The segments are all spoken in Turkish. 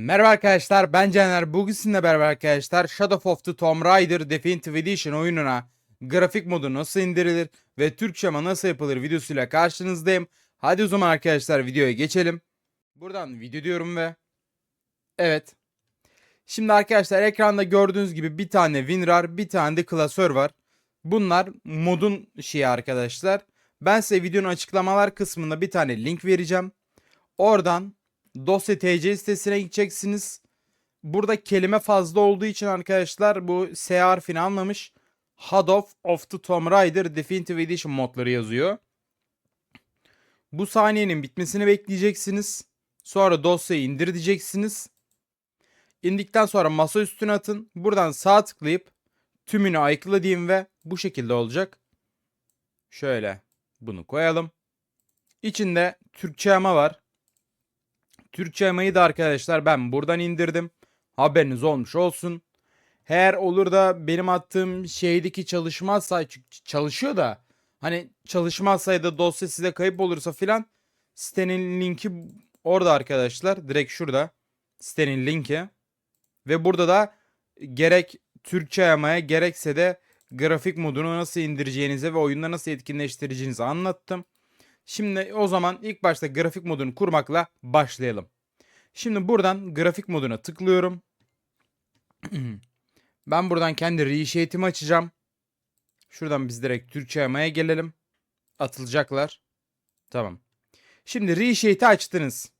Merhaba arkadaşlar ben Caner. Bugün sizinle beraber arkadaşlar Shadow of the Tomb Raider Definitive Edition oyununa grafik modu nasıl indirilir ve Türkçe nasıl yapılır videosuyla karşınızdayım. Hadi o zaman arkadaşlar videoya geçelim. Buradan video diyorum ve evet. Şimdi arkadaşlar ekranda gördüğünüz gibi bir tane WinRAR bir tane de klasör var. Bunlar modun şeyi arkadaşlar. Ben size videonun açıklamalar kısmında bir tane link vereceğim. Oradan dosya TC sitesine gideceksiniz. Burada kelime fazla olduğu için arkadaşlar bu S harfini almamış. Shadow of the Tomb Raider Definitive Edition modları yazıyor. Bu saniyenin bitmesini bekleyeceksiniz. Sonra dosyayı indir diyeceksiniz. İndikten sonra masa üstüne atın. Buradan sağ tıklayıp tümünü ayıkla diyeyim ve bu şekilde olacak. Şöyle bunu koyalım. İçinde Türkçe ama var. Türkçe yamayı da arkadaşlar ben buradan indirdim. Haberiniz olmuş olsun. Eğer olur da benim attığım şeydeki çalışmazsa çalışıyor da hani çalışmazsa ya da dosya size kayıp olursa filan sitenin linki orada arkadaşlar. Direkt şurada sitenin linki. Ve burada da gerek Türkçe yamaya gerekse de grafik modunu nasıl indireceğinize ve oyunda nasıl etkinleştireceğinizi anlattım. Şimdi o zaman ilk başta grafik modunu kurmakla başlayalım. Şimdi buradan grafik moduna tıklıyorum. ben buradan kendi reshape'imi açacağım. Şuradan biz direkt Türkçe yamaya gelelim. Atılacaklar. Tamam. Şimdi reshape'i açtınız.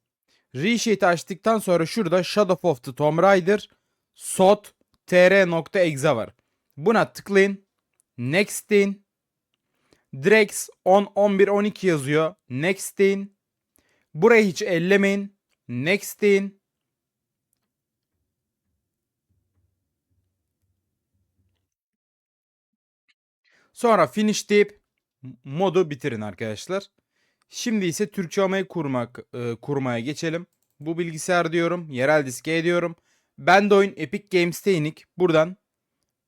Reshape'i açtıktan sonra şurada Shadow of the Tomb Raider sot tr.exe var. Buna tıklayın. Next deyin. Drex 10, 11, 12 yazıyor. Next deyin. Burayı hiç ellemeyin. Next deyin. Sonra finish deyip modu bitirin arkadaşlar. Şimdi ise Türkçe amayı kurmak e, kurmaya geçelim. Bu bilgisayar diyorum. Yerel diske diyorum. Ben de oyun Epic Games'te inik. Buradan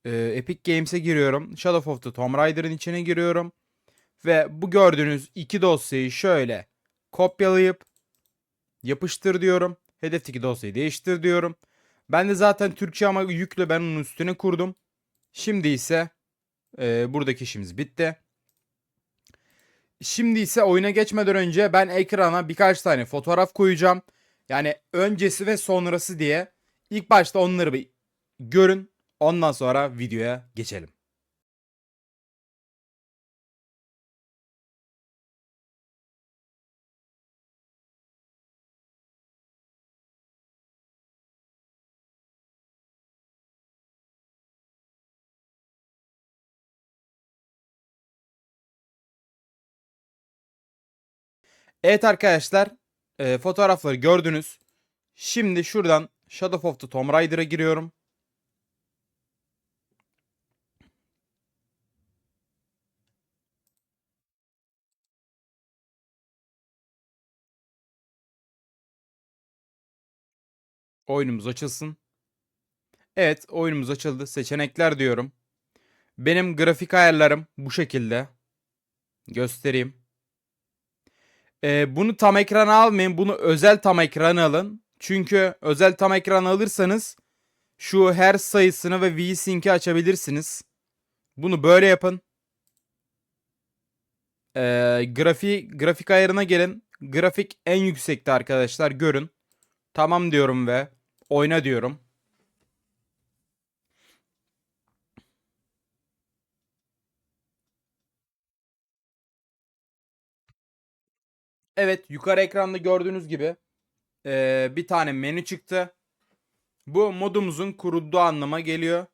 e, Epic Games'e giriyorum. Shadow of the Tomb Raider'ın içine giriyorum. Ve bu gördüğünüz iki dosyayı şöyle kopyalayıp yapıştır diyorum. Hedefteki dosyayı değiştir diyorum. Ben de zaten Türkçe ama yükle ben onun üstüne kurdum. Şimdi ise e, buradaki işimiz bitti. Şimdi ise oyuna geçmeden önce ben ekrana birkaç tane fotoğraf koyacağım. Yani öncesi ve sonrası diye. İlk başta onları bir görün. Ondan sonra videoya geçelim. Evet arkadaşlar e, fotoğrafları gördünüz. Şimdi şuradan Shadow of the Tomb Raider'a giriyorum. Oyunumuz açılsın. Evet oyunumuz açıldı. Seçenekler diyorum. Benim grafik ayarlarım bu şekilde. Göstereyim. Ee, bunu tam ekrana almayın. Bunu özel tam ekrana alın. Çünkü özel tam ekrana alırsanız şu her sayısını ve VSync'i açabilirsiniz. Bunu böyle yapın. Ee, grafik, grafik ayarına gelin. Grafik en yüksekte arkadaşlar görün. Tamam diyorum ve oyna diyorum. Evet yukarı ekranda gördüğünüz gibi eee, bir tane menü çıktı. Bu modumuzun kurulduğu anlama geliyor.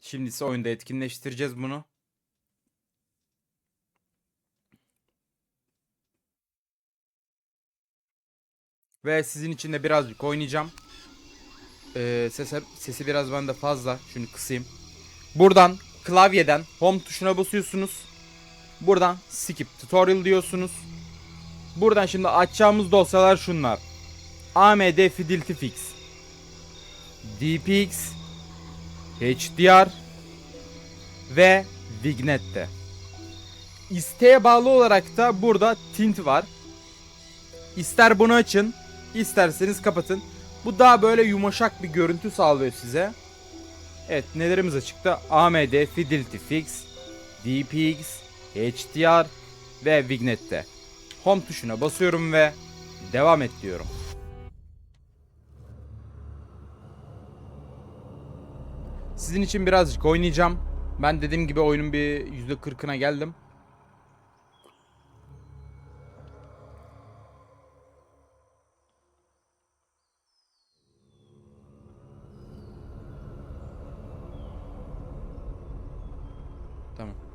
Şimdi ise oyunda etkinleştireceğiz bunu. Ve sizin için de birazcık oynayacağım. Ee, sesi, sesi biraz bende fazla. Şunu kısayım. Buradan klavyeden home tuşuna basıyorsunuz. Buradan skip tutorial diyorsunuz. Buradan şimdi açacağımız dosyalar şunlar. AMD Fidelity Fix. DPX. HDR. Ve Vignette. İsteğe bağlı olarak da burada tint var. İster bunu açın, isterseniz kapatın. Bu daha böyle yumuşak bir görüntü sağlıyor size. Evet nelerimiz açıkta? AMD Fidelity Fix, DPX, HDR ve Vignette. Home tuşuna basıyorum ve devam et diyorum. Sizin için birazcık oynayacağım. Ben dediğim gibi oyunun bir %40'ına geldim. Tamam.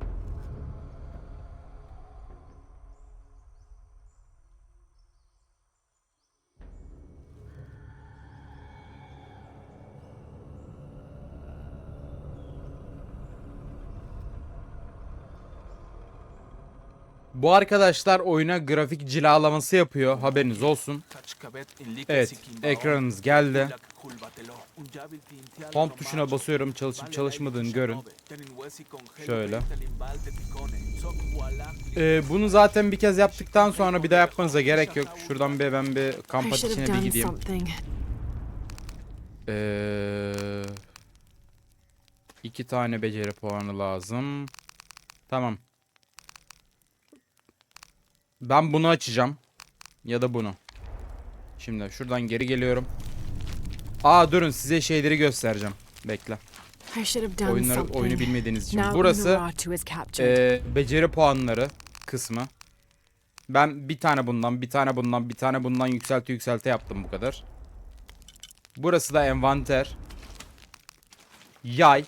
Bu arkadaşlar oyuna grafik cilalaması yapıyor. Haberiniz olsun. Evet, ekranımız geldi. Home tuşuna basıyorum. Çalışıp çalışmadığını görün. Şöyle. Ee, bunu zaten bir kez yaptıktan sonra bir daha yapmanıza gerek yok. Şuradan bir ben bir kamp ateşine bir gideyim. Ee, iki tane beceri puanı lazım. Tamam. Ben bunu açacağım. Ya da bunu. Şimdi şuradan geri geliyorum. Aa durun size şeyleri göstereceğim. Bekle. Oyunları oyunu bilmediğiniz için. Burası ee, beceri puanları kısmı. Ben bir tane bundan, bir tane bundan, bir tane bundan yükselte yükselte yaptım bu kadar. Burası da envanter. Yay.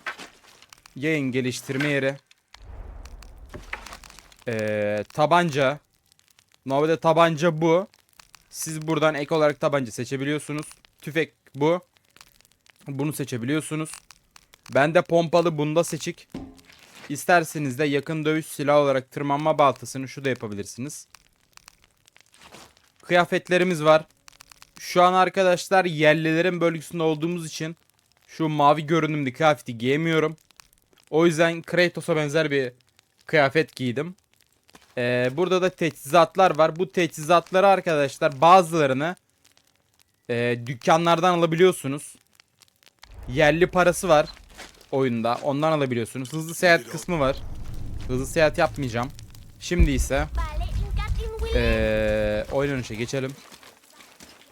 Yayın geliştirme yeri. Ee, tabanca. Normalde tabanca bu. Siz buradan ek olarak tabanca seçebiliyorsunuz. Tüfek bu. Bunu seçebiliyorsunuz. Bende pompalı bunda seçik. İsterseniz de yakın dövüş silahı olarak tırmanma baltasını şu da yapabilirsiniz. Kıyafetlerimiz var. Şu an arkadaşlar yerlilerin bölgesinde olduğumuz için şu mavi görünümlü kıyafeti giyemiyorum. O yüzden Kratos'a benzer bir kıyafet giydim. Ee, burada da teçhizatlar var. Bu teçhizatları arkadaşlar bazılarını e, dükkanlardan alabiliyorsunuz. Yerli parası var oyunda. Ondan alabiliyorsunuz. Hızlı seyahat kısmı var. Hızlı seyahat yapmayacağım. Şimdi ise ee, oynanışa geçelim.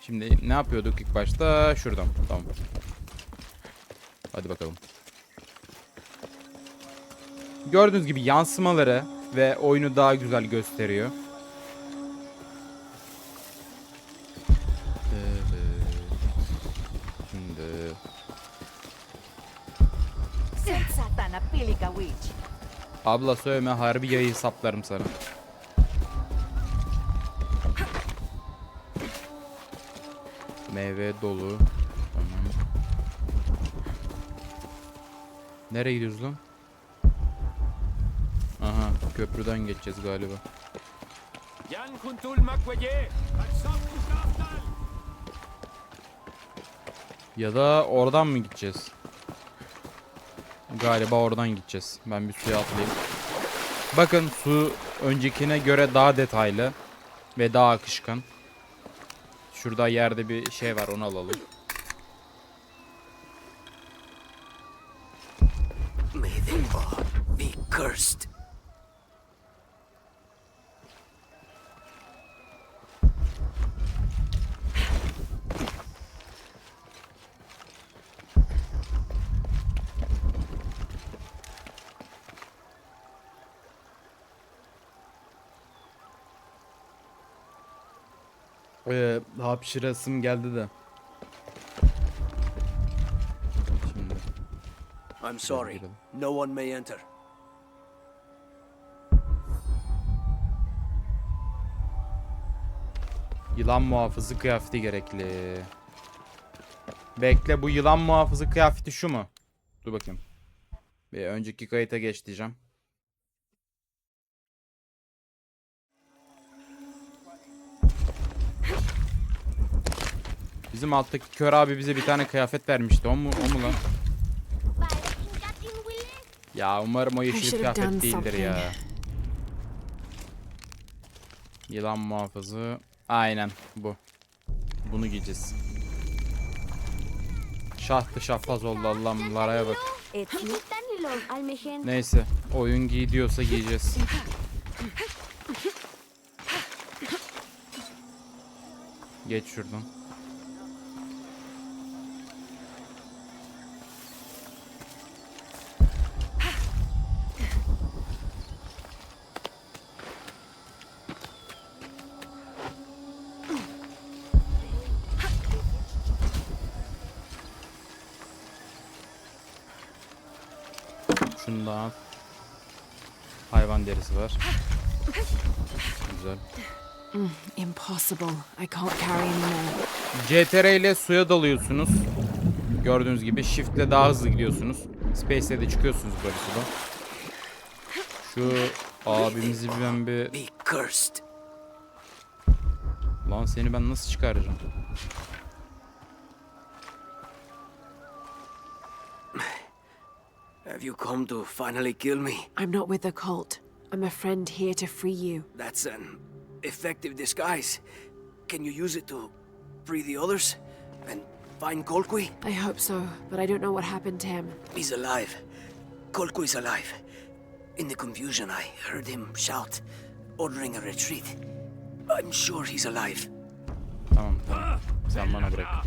Şimdi ne yapıyorduk ilk başta? Şuradan. Tamam. Hadi bakalım. Gördüğünüz gibi yansımaları ve oyunu daha güzel gösteriyor. Abla söyleme harbi yayı saplarım sana. Meyve dolu. Nereye gidiyoruz lan? Köprüden geçeceğiz galiba. Ya da oradan mı gideceğiz? Galiba oradan gideceğiz. Ben bir suya atlayayım. Bakın su öncekine göre daha detaylı ve daha akışkan. Şurada yerde bir şey var onu alalım. May they all be cursed. Ee, hapşırasım geldi de. Şimdi I'm sorry. No one may enter. Yılan muhafızı kıyafeti gerekli. Bekle bu yılan muhafızı kıyafeti şu mu? Dur bakayım. Bir önceki kayıta geç diyeceğim. Bizim alttaki kör abi bize bir tane kıyafet vermişti. O mu, o mu lan? Ya umarım o yeşil kıyafet değildir ya. Yılan muhafızı. Aynen bu. Bunu giyeceğiz. şahtı şahbaz oldu Allah'ım Lara'ya bak. Neyse oyun giy diyorsa giyeceğiz. Geç şuradan. Şunu da al. Hayvan derisi var. Güzel. Impossible. I can't carry anymore. CTR ile suya dalıyorsunuz. Gördüğünüz gibi Shift ile daha hızlı gidiyorsunuz. Space ile de çıkıyorsunuz böyle sudan. Şu abimizi ben bir... Be cursed. Lan seni ben nasıl çıkaracağım? Have you come to finally kill me? I'm not with the cult. I'm a friend here to free you. That's an effective disguise. Can you use it to free the others? And find Colqui? I hope so, but I don't know what happened to him. He's alive. Colqui's alive. In the confusion, I heard him shout, ordering a retreat. I'm sure he's alive. Tamam tamam. Sen bana bırak.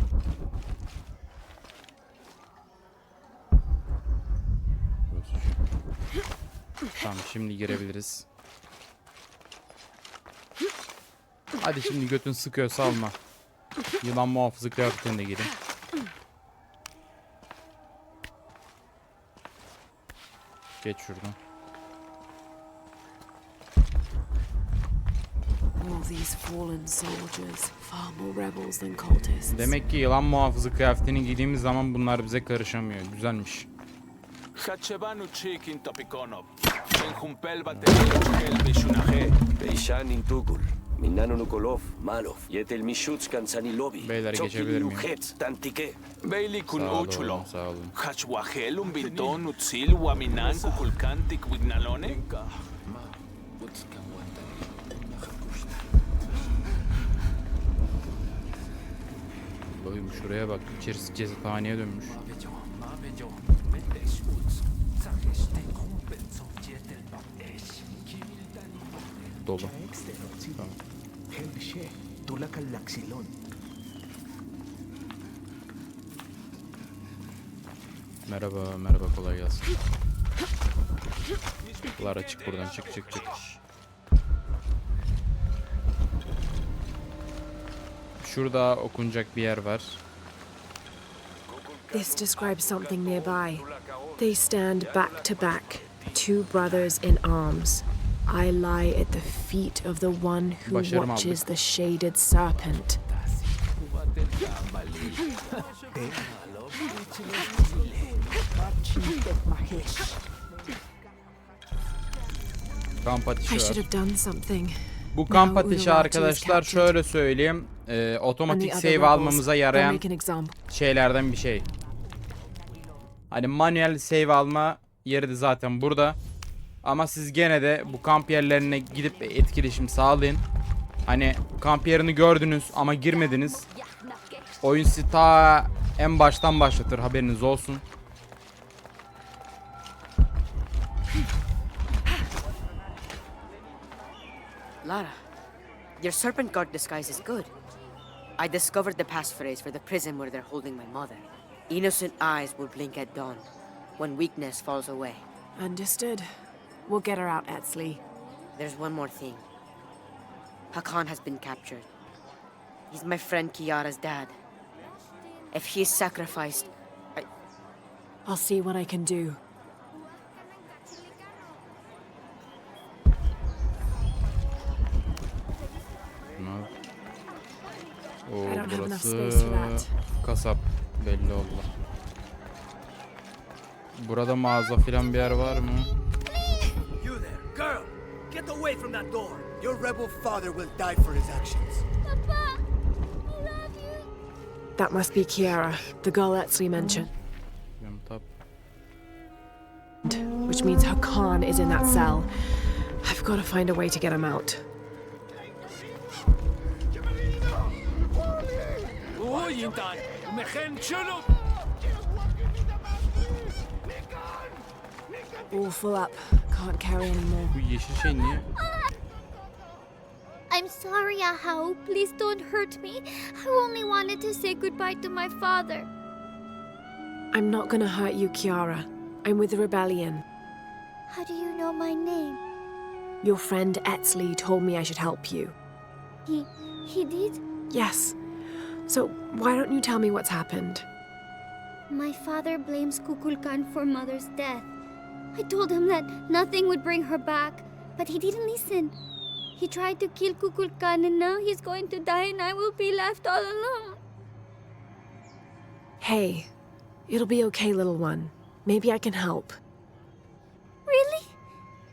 Tamam şimdi girebiliriz. Hadi şimdi götün sıkıyorsa alma. Yılan muhafızı kıyafetine de girin. Geç şuradan. Demek ki yılan muhafızı kıyafetini giydiğimiz zaman bunlar bize karışamıyor. Güzelmiş. Enjumpel baterio kel bishunage. Beishan Intugul, Minano Nukolov, Malov, Yetel Mishuts Kansanilovi, Beyler geçebilir miyim? Ujet, Tantike, Beili kun Sağ olun, uchulo. sağ olun. Hachwahel un binton utsil waminan kukulkantik wignalone. Bakayım şuraya bak. İçerisi cesethaneye dönmüş. Dolu. Merhaba, merhaba kolay gelsin. Lara çık buradan çık çık çık. Şurada okunacak bir yer var. This describes something nearby. They stand back to back, two brothers in arms. I lie at the feet of the one who Başarım watches aldık. the shaded serpent. Kamp I ateşi should var. have done something. Bu kamp Now ateşi Uluwatu is arkadaşlar captured. şöyle söyleyeyim. e, And otomatik other save rebels, almamıza they'll yarayan make an example. şeylerden bir şey. Hani manuel save alma yeri de zaten burada. Ama siz gene de bu kamp yerlerine gidip etkileşim sağlayın. Hani kamp yerini gördünüz ama girmediniz. Oyun sizi ta en baştan başlatır haberiniz olsun. Lara, your serpent guard disguise is good. I discovered the passphrase for the prison where they're holding my mother. Innocent eyes will blink at dawn, when weakness falls away. Understood. We'll get her out, Etsley. There's one more thing. Hakan has been captured. He's my friend Kiara's dad. If he is sacrificed, I, I'll see what I can do. Oo, burası kasap belli oldu. Burada mağaza filan bir yer var mı? away from that door. Your rebel father will die for his actions. Papa, I love you. That must be Kiara, the girl Etsley mentioned. Which means Hakan is in that cell. I've got to find a way to get him out. All full up. Can't carry anymore. Bu yeşil şey niye? I'm sorry, Ahau. Please don't hurt me. I only wanted to say goodbye to my father. I'm not gonna hurt you, Kiara. I'm with the rebellion. How do you know my name? Your friend Etzli told me I should help you. He he did? Yes. So why don't you tell me what's happened? My father blames Kukulkan for mother's death. I told him that nothing would bring her back, but he didn't listen. He tried to kill Kukulkan and now he's going to die and I will be left all alone. Hey, it'll be okay, little one. Maybe I can help. Really?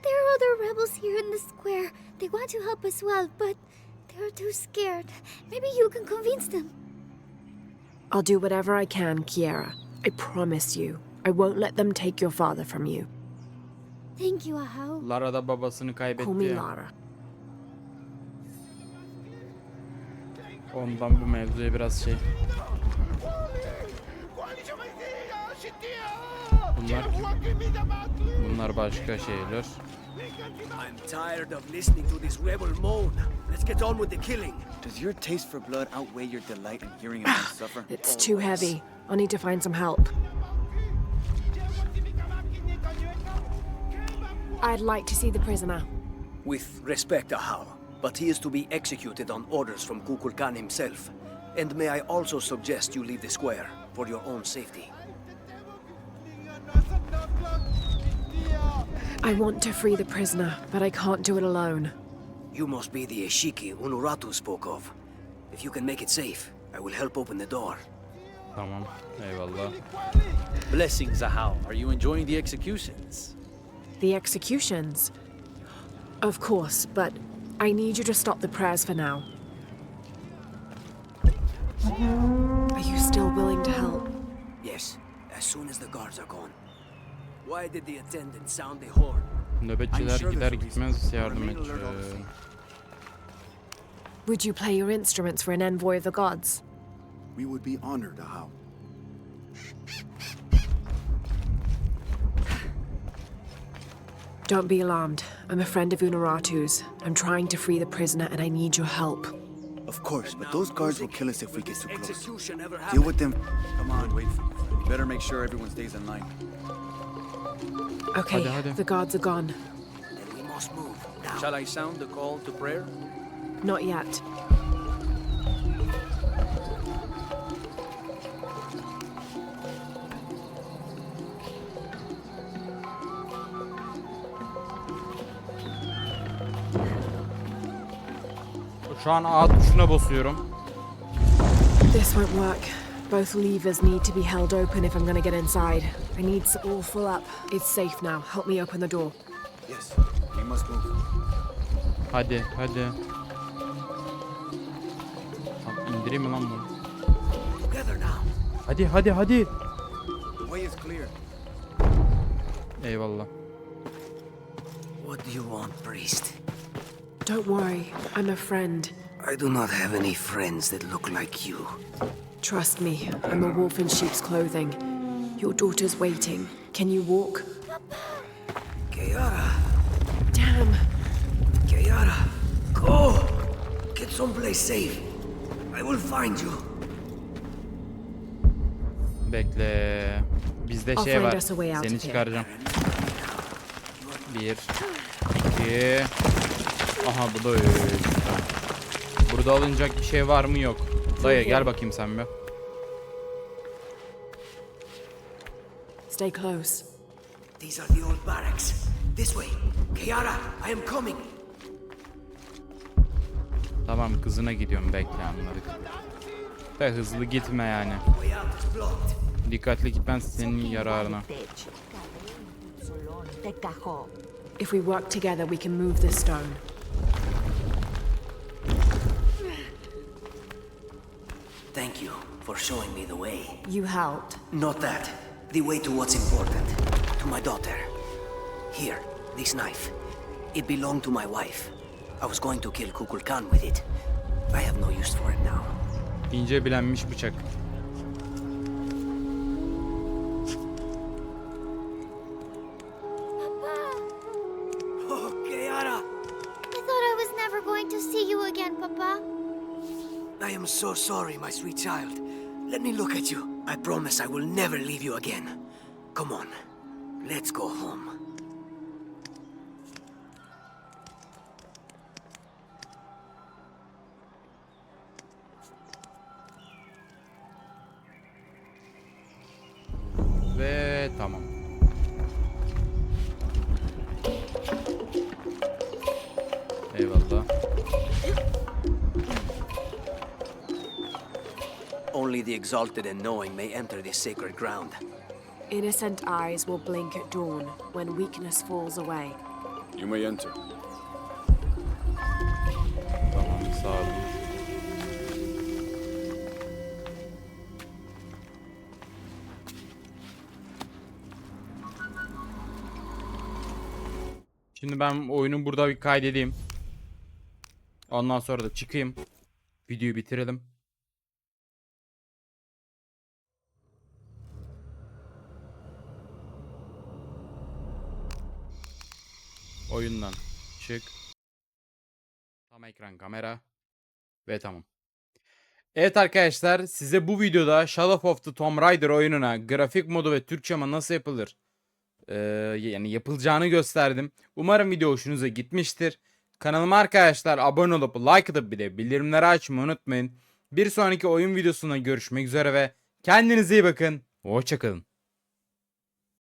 There are other rebels here in the square. They want to help as well, but they're too scared. Maybe you can convince them. I'll do whatever I can, Kiara. I promise you. I won't let them take your father from you. Thank you, Ahau. Lara da babasını Call kaybetti me ya. Lara. Ondan bu mevzuya biraz şey. Bunlar Bunlar başka şeyler. I'm tired of listening to this rebel moan. Let's get on with the killing. Does your taste for blood outweigh your delight in hearing a man suffer? It's too heavy. I'll need to find some help. I'd like to see the prisoner. With respect, Ahau, but he is to be executed on orders from Kukulkan himself. And may I also suggest you leave the square for your own safety. I want to free the prisoner, but I can't do it alone. You must be the Eshiki Unuratu spoke of. If you can make it safe, I will help open the door. Tamam. Eyvallah. Blessings, Ahau. Are you enjoying the executions? The executions? Of course, but I need you to stop the prayers for now. Are you still willing to help? Yes, as soon as the guards are gone. Why did the attendant sound the horn? Nöbetçiler sure gider there's gitmez reason. yardım Remain alert all the edeceğim. same. Would you play your instruments for an envoy of the gods? We would be honored, Ahau. Don't be alarmed. I'm a friend of Unaratu's. I'm trying to free the prisoner and I need your help. Of course, but those guards will kill us if we get too close. Deal with them. Come on, wait for you. We better make sure everyone stays in line. Okay, Hadi, hadi. the guards are gone. Then we must move now. Shall I sound the call to prayer? Not yet. Şu an A tuşuna basıyorum. This won't work. Both levers need to be held open if I'm gonna get inside. I need s- all full up. It's safe now. Help me open the door. Yes, we must move. Hadi hadi. Tamam, indireyim mi lan bunu? Together now. Hadi hadi hadi. The way is clear. Eyvallah. What do you want, priest? Don't worry. I'm a friend. I do not have any friends that look like you. Trust me. I'm a wolf in sheep's clothing. Your daughter's waiting. Can you walk? Kiara, Damn. Kiara, go! Get someplace safe. I will find you. Bekle. Bizde I'll şey find var. us a way out Seni of here. çıkaracağım. Bir. iki. Aha bu da. Burada alınacak bir şey var mı yok. Dayı gel bakayım sen bir. Stay close. These are the old barracks. This way. Kiara, I am coming. Tamam kızına gidiyorum bekle anladık. De hızlı gitme yani. Dikkatli gitmen senin yararına. If we work together, we can move this stone. Thank you for showing me the way. You helped. Not that. The way to what's important. To my daughter. Here, this knife. It belonged to my wife. I was going to kill Kukulkan with it. I have no use for it now. İnce bilenmiş bıçak. So sorry, my sweet child. Let me look at you. I promise I will never leave you again. Come on, let's go home. Only the exalted and knowing may enter this sacred ground. Innocent eyes will blink at dawn when weakness falls away. You may enter. Tamam sağ olun. Şimdi ben oyunu burada bir kaydedeyim. Ondan sonra da çıkayım. Videoyu bitirelim. Oyundan çık. Tam ekran kamera. Ve tamam. Evet arkadaşlar size bu videoda Shadow of the Tomb Raider oyununa grafik modu ve Türkçe ama nasıl yapılır ee, yani yapılacağını gösterdim. Umarım video hoşunuza gitmiştir. Kanalıma arkadaşlar abone olup like atıp bir de bildirimleri açmayı unutmayın. Bir sonraki oyun videosunda görüşmek üzere ve kendinize iyi bakın. Hoşçakalın.